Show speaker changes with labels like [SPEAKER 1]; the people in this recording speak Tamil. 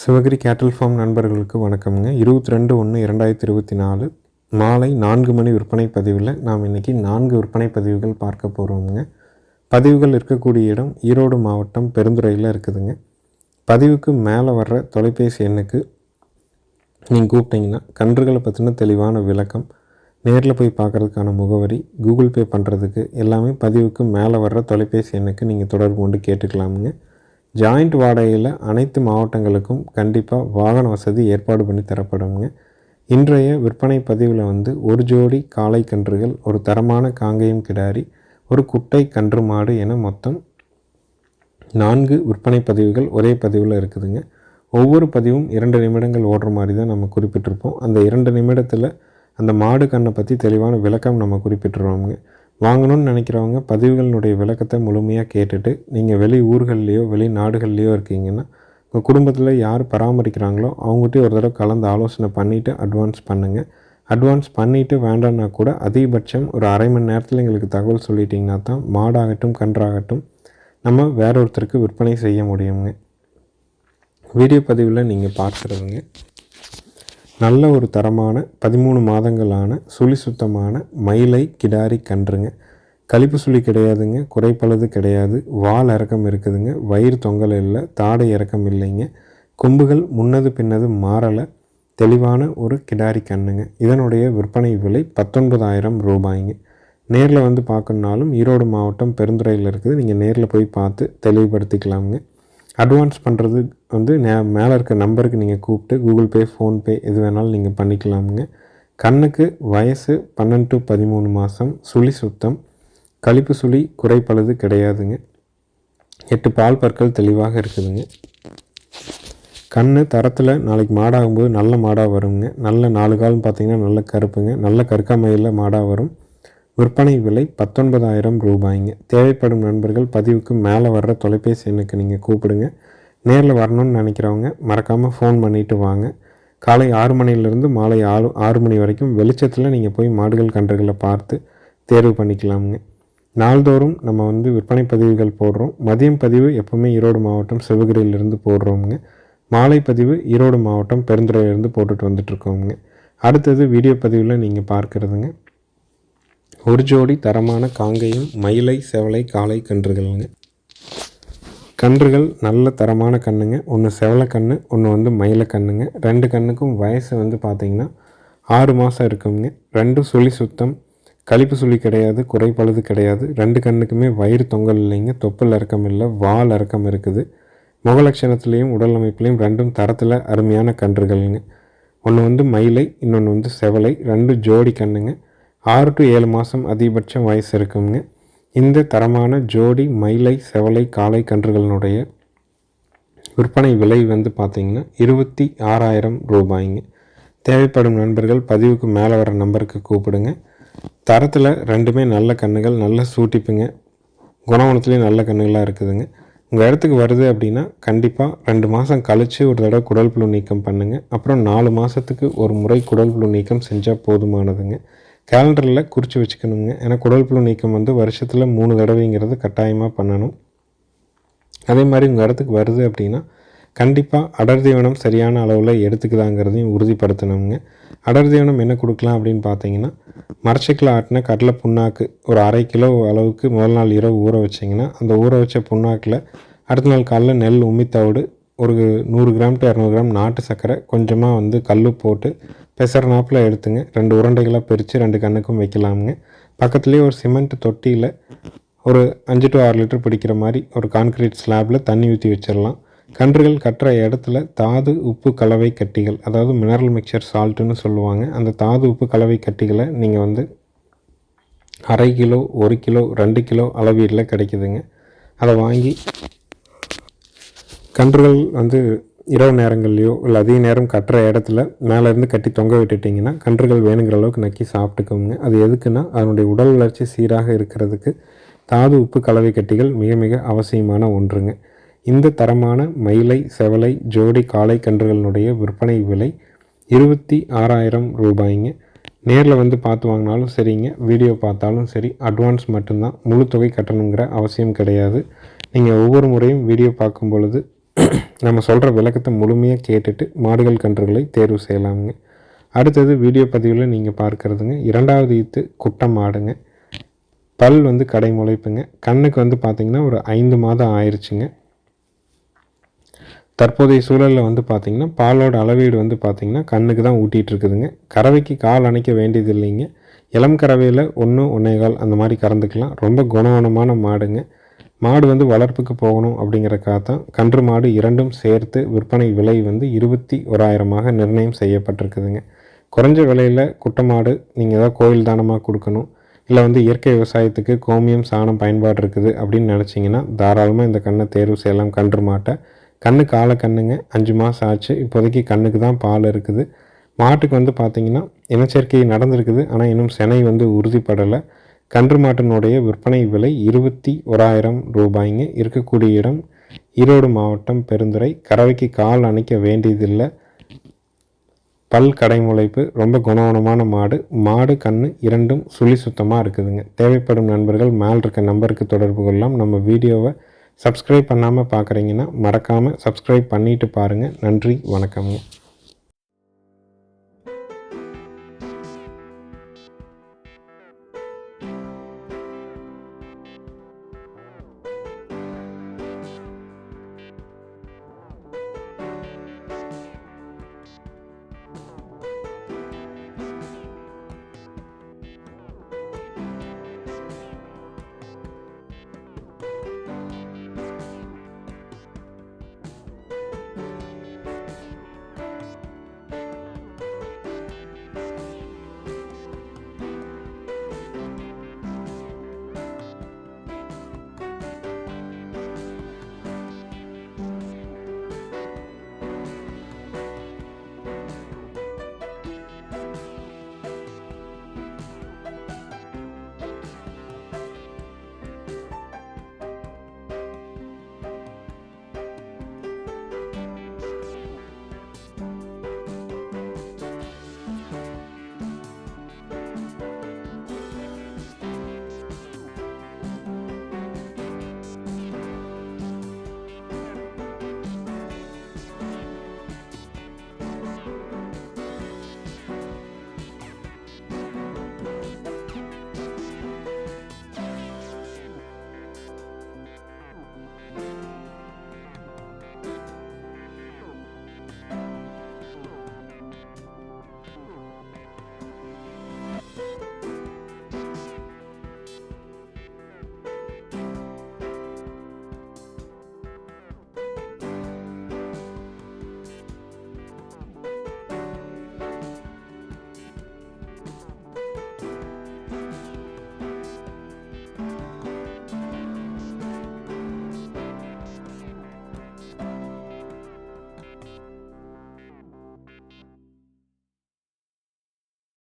[SPEAKER 1] சிவகிரி கேட்டல் ஃபார்ம் நண்பர்களுக்கு வணக்கம்ங்க. இருபத்தி ரெண்டு ஒன்று இரண்டாயிரத்தி இருபத்தி நாலு மாலை நான்கு மணி விற்பனை பதிவில் நாம் இன்றைக்கி நான்கு விற்பனை பதிவுகள் பார்க்க போகிறோமுங்க பதிவுகள் இருக்கக்கூடிய இடம் ஈரோடு மாவட்டம் பெருந்துறையில் இருக்குதுங்க. பதிவுக்கு மேலே வர்ற தொலைபேசி எண்ணுக்கு நீங்கள் கூப்பிட்டீங்கன்னா கன்றுகளை பற்றின தெளிவான விளக்கம் நேரில் போய் பார்க்குறதுக்கான முகவரி கூகுள் பே பண்ணுறதுக்கு எல்லாமே பதிவுக்கு மேலே வர்ற தொலைபேசி எண்ணுக்கு நீங்கள் தொடர்பு கொண்டு கேட்டுக்கலாமுங்க. ஜாயிண்ட் வாடகையில் அனைத்து மாவட்டங்களுக்கும் கண்டிப்பாக வாகன வசதி ஏற்பாடு பண்ணி தரப்படுங்க. இன்றைய விற்பனை பதிவில் வந்து ஒரு ஜோடி காளை கன்றுகள் ஒரு தரமான காங்கேயம் கிடாரி ஒரு குட்டை கன்று மாடு என மொத்தம் நான்கு விற்பனை பதிவுகள் ஒரே பதிவில் இருக்குதுங்க. ஒவ்வொரு பதிவும் இரண்டு நிமிடங்கள் ஓடுற மாதிரி தான் நம்ம குறிப்பிட்டிருப்போம். அந்த இரண்டு நிமிடத்தில் அந்த மாடு கண்ணை பற்றி தெளிவான விளக்கம் நம்ம குறிப்பிட்டுருவோங்க வாங்கணும்னு நினைக்கிறவங்க பதிவுகளினுடைய விளக்கத்தை முழுமையாக கேட்டுட்டு நீங்கள் வெளி ஊர்கள்லேயோ வெளி நாடுகள்லேயோ இருக்கீங்கன்னா உங்கள் குடும்பத்தில் யார் பராமரிக்கிறாங்களோ அவங்ககிட்டயும் ஒரு தடவை கலந்து ஆலோசனை பண்ணிவிட்டு அட்வான்ஸ் பண்ணுங்கள் அட்வான்ஸ் பண்ணிவிட்டு வேண்டான்னா கூட அதிகபட்சம் ஒரு அரை மணி நேரத்தில் எங்களுக்கு தகவல் சொல்லிட்டிங்கன்னா தான் மாடாகட்டும் கன்றாகட்டும் நம்ம வேற ஒருத்தருக்கு விற்பனை செய்ய முடியுங்க. வீடியோ பதிவில் நீங்கள் பார்க்குறதுங்க நல்ல ஒரு தரமான பதிமூணு மாதங்களான சுழி சுத்தமான மயிலை கிடாரி கன்றுங்க. கழிப்பு சுழி கிடையாதுங்க குறைப்பளது கிடையாது. வால் இறக்கம் இருக்குதுங்க வயிறு தொங்கல் இல்லை தாடை இறக்கம் இல்லைங்க. கொம்புகள் முன்னது பின்னது மாறலை தெளிவான ஒரு கிடாரி கண்ணுங்க இதனுடைய விற்பனை விலை பத்தொன்பதாயிரம் ரூபாய்ங்க. நேரில் வந்து பார்க்கணுனாலும் ஈரோடு மாவட்டம் பெருந்துறையில் இருக்குது. நீங்கள் நேரில் போய் பார்த்து தெளிவுபடுத்திக்கலாமுங்க. அட்வான்ஸ் பண்ணுறது வந்து நே மேலே இருக்க நம்பருக்கு நீங்கள் கூப்பிட்டு கூகுள் பே ஃபோன்பே எது வேணாலும் நீங்கள் பண்ணிக்கலாமுங்க. கண்ணுக்கு வயசு பன்னெண்டு டு பதிமூணு மாதம் சுழி சுத்தம் கழிப்பு சுழி குறைப்பழுது கிடையாதுங்க. எட்டு பால் பற்கள் தெளிவாக இருக்குதுங்க. கண் தரத்தில் நாளைக்கு மாடாகும்போது நல்ல மாடாக வருங்க. நல்ல நாலு காலம் பார்த்தீங்கன்னா நல்ல கருப்புங்க. நல்ல கற்காமையில் மாடாக வரும். விற்பனை விலை பத்தொன்பதாயிரம் ரூபாய்ங்க. தேவைப்படும் நண்பர்கள் பதிவுக்கு மேலே வர்ற தொலைபேசி எண்ணுக்கு நீங்கள் கூப்பிடுங்க. நேரில் வரணும்னு நினைக்கிறவங்க மறக்காமல் ஃபோன் பண்ணிவிட்டு வாங்க. காலை ஆறு மணிலேருந்து மாலை ஆறு ஆறு மணி வரைக்கும் வெளிச்சத்தில் நீங்கள் போய் மாடுகள் கன்றுகளை பார்த்து தேர்வு பண்ணிக்கலாமுங்க. நாள்தோறும் நம்ம வந்து விற்பனை பதிவுகள் போடுறோம். மதியம் பதிவு எப்போவுமே ஈரோடு மாவட்டம் சிவகிரியிலிருந்து போடுறோமுங்க. மாலை பதிவு ஈரோடு மாவட்டம் பெருந்துறையிலேருந்து போட்டுட்டு வந்துட்ருக்கோமுங்க அடுத்தது வீடியோ பதிவில் நீங்கள் பார்க்குறதுங்க. ஒரு ஜோடி தரமான காங்கேயம் மயிலை செவலை காளை கன்றுகள்ங்க. கன்றுகள் நல்ல தரமான கண்ணுங்க. ஒன்று செவலை கன்று ஒன்று வந்து மயில கண்ணுங்க. ரெண்டு கண்ணுக்கும் வயசு வந்து பார்த்திங்கன்னா ஆறு மாதம் இருக்குங்க. ரெண்டும் சுழி சுத்தம். கழிப்பு சுழி கிடையாது குறைப்பழுது கிடையாது. ரெண்டு கண்ணுக்குமே வயிறு தொங்கல் இல்லைங்க. தொப்புள் இறக்கம் இல்லை வால் இறக்கம் இருக்குது. முகலட்சணத்துலேயும் உடல் அமைப்புலேயும் ரெண்டும் தரத்தில் அருமையான கன்றுகள்ங்க. ஒன்று வந்து மயிலை இன்னொன்று வந்து செவலை ரெண்டு ஜோடி கண்ணுங்க. ஆறு டு ஏழு மாதம் அதிகபட்சம் வயசு இருக்குங்க இந்த தரமான ஜோடி மயிலை செவலை காளை கன்றுகளினுடைய விற்பனை விலை வந்து பார்த்திங்கன்னா இருபத்தி ஆறாயிரம் ரூபாய்ங்க. தேவைப்படும் நண்பர்கள் பதிவுக்கு மேலே வர நம்பருக்கு கூப்பிடுங்க. தரத்தில் ரெண்டுமே நல்ல கண்ணுகள் நல்ல சூட்டிப்புங்க. குணவனத்துலேயும் நல்ல கண்ணுகளாக இருக்குதுங்க. உங்கள் இடத்துக்கு வருது அப்படின்னா கண்டிப்பாக ரெண்டு மாதம் கழித்து ஒரு தடவை குடல் புழு நீக்கம் பண்ணுங்கள் அப்புறம் நாலு மாதத்துக்கு ஒரு முறை குடல் புழு நீக்கம் செஞ்சால் போதுமானதுங்க. கேலண்டரில் குறித்து வச்சுக்கணுங்க. ஏன்னா குடல்புழு நீக்கம் வந்து வருஷத்தில் மூணு தடவைங்கிறது கட்டாயமாக பண்ணணும். அதே மாதிரி உங்கள் இடத்துக்கு வருது அப்படின்னா கண்டிப்பாக அடர் தீவனம் சரியான அளவில் எடுத்துக்குதாங்கிறதையும் உறுதிப்படுத்தணுங்க. அடர் தீவனம் என்ன கொடுக்கலாம் அப்படின்னு பார்த்தீங்கன்னா மரச்சக்கில் ஆட்டின கடலை புண்ணாக்கு ஒரு அரை கிலோ அளவுக்கு முதல் நாள் இரவு ஊற வச்சிங்கன்னா அந்த ஊற வச்ச புண்ணாக்கில் அடுத்த நாள் காலைல நெல் உமித்தவிடு ஒரு நூறு கிராம் டு இரநூறு கிராம் நாட்டு சர்க்கரை கொஞ்சமாக வந்து கல் போட்டு பெசர்னாப்பில் எடுத்துங்க. ரெண்டு உருண்டைகளாக பிரித்து ரெண்டு கண்ணுக்கும் வைக்கலாமுங்க. பக்கத்துலேயே ஒரு சிமெண்ட் தொட்டியில் ஒரு அஞ்சு டு ஆறு லிட்டர் பிடிக்கிற மாதிரி ஒரு கான்க்ரீட் ஸ்லாப்பில் தண்ணி ஊற்றி வச்சிடலாம் கன்றுகள் கட்டுற இடத்துல தாது உப்பு கலவை கட்டிகள் அதாவது மினரல் மிக்சர் சால்ட்டுன்னு சொல்லுவாங்க. அந்த தாது உப்பு கலவை கட்டிகளை நீங்கள் வந்து அரை கிலோ ஒரு கிலோ ரெண்டு கிலோ அளவீட்டில் கிடைக்குதுங்க. அதை வாங்கி கன்றுகள் வந்து இரவு நேரங்கள்லையோ இல்லை அதிக நேரம் கட்டுற இடத்துல மேலேருந்து கட்டி தொங்க விட்டுட்டிங்கன்னா கன்றுகள் வேணுங்கிற அளவுக்கு நக்கி சாப்பிட்டுக்கோங்க. அது எதுக்குன்னா அதனுடைய உடல் வளர்ச்சி சீராக இருக்கிறதுக்கு தாது உப்பு கலவை கட்டிகள் மிக மிக அவசியமான ஒன்றுங்க. இந்த தரமான மயிலை செவலை ஜோடி காளை கன்றுகளினுடைய விற்பனை விலை இருபத்தி ஆறாயிரம் ரூபாய்ங்க. நேரில் வந்து பார்த்து வாங்கினாலும் சரிங்க வீடியோ பார்த்தாலும் சரி அட்வான்ஸ் மட்டும்தான். முழு தொகை கட்டணுங்கிற அவசியம் கிடையாது. நீங்கள் ஒவ்வொரு முறையும் வீடியோ பார்க்கும் பொழுது நம்ம சொல்கிற விளக்கத்தை முழுமையாக கேட்டுட்டு மாடுகள் கன்றுகளை தேர்வு செய்யலாமுங்க. அடுத்தது வீடியோ பதிவில் நீங்கள் பார்க்குறதுங்க. இரண்டாவது ஈத்து குட்டம் மாடுங்க. பல் வந்து கடை முளைப்புங்க. கண்ணுக்கு வந்து பார்த்திங்கன்னா ஒரு ஐந்து மாதம் ஆயிடுச்சுங்க தற்போதைய சூழலில் வந்து பார்த்திங்கன்னா பாலோட அளவீடு வந்து பார்த்திங்கன்னா கண்ணுக்கு தான் ஊட்டிகிட்டு இருக்குதுங்க. கறவைக்கு கால் அணைக்க வேண்டியது இல்லைங்க இளம் கறவையில் ஒன்று ஒன்றே கால் அந்த மாதிரி கறந்துக்கலாம். ரொம்ப குணவனமான மாடுங்க. மாடு வந்து வளர்ப்புக்கு போகணும் அப்படிங்கிறக்காக தான் கன்று மாடு இரண்டும் சேர்த்து விற்பனை விலை வந்து இருபத்தி ஓராயிரமாக நிர்ணயம் செய்யப்பட்டிருக்குதுங்க. குறைஞ்ச விலையில் குட்டை மாடு நீங்கள் ஏதாவது கோயில் தானமாக கொடுக்கணும் இல்லை வந்து இயற்கை விவசாயத்துக்கு கோமியம் சாணம் பயன்பாடு இருக்குது அப்படின்னு நினச்சிங்கன்னா தாராளமாக இந்த கண்ணை தேர்வு செய்யலாம். கன்று மாட்டை கண்ணு காலை கண்ணுங்க அஞ்சு மாதம் ஆச்சு இப்போதைக்கு கண்ணுக்கு தான் பால் இருக்குது. மாட்டுக்கு வந்து பார்த்திங்கன்னா இனச்சேர்க்கை நடந்திருக்குது ஆனால் இன்னும் செனை வந்து உறுதிப்படலை. கன்று மாட்டினுடைய விற்பனை விலை இருபத்தி ஓராயிரம் ரூபாய்ங்க. இருக்கக்கூடிய இடம் ஈரோடு மாவட்டம் பெருந்துறை. கறவைக்கு கால் அணைக்க வேண்டியதில்லை. பல் கடைமுளைப்பு ரொம்ப குணவனமான மாடு. மாடு கண் இரண்டும் சுழி சுத்தமாக இருக்குதுங்க. தேவைப்படும் நண்பர்கள் மேல் இருக்க நம்பருக்கு தொடர்பு கொள்ளலாம். நம்ம வீடியோவை சப்ஸ்கிரைப் பண்ணாமல் பார்க்குறீங்கன்னா மறக்காமல் சப்ஸ்கிரைப் பண்ணிவிட்டு பாருங்கள் நன்றி வணக்கம்ங்க.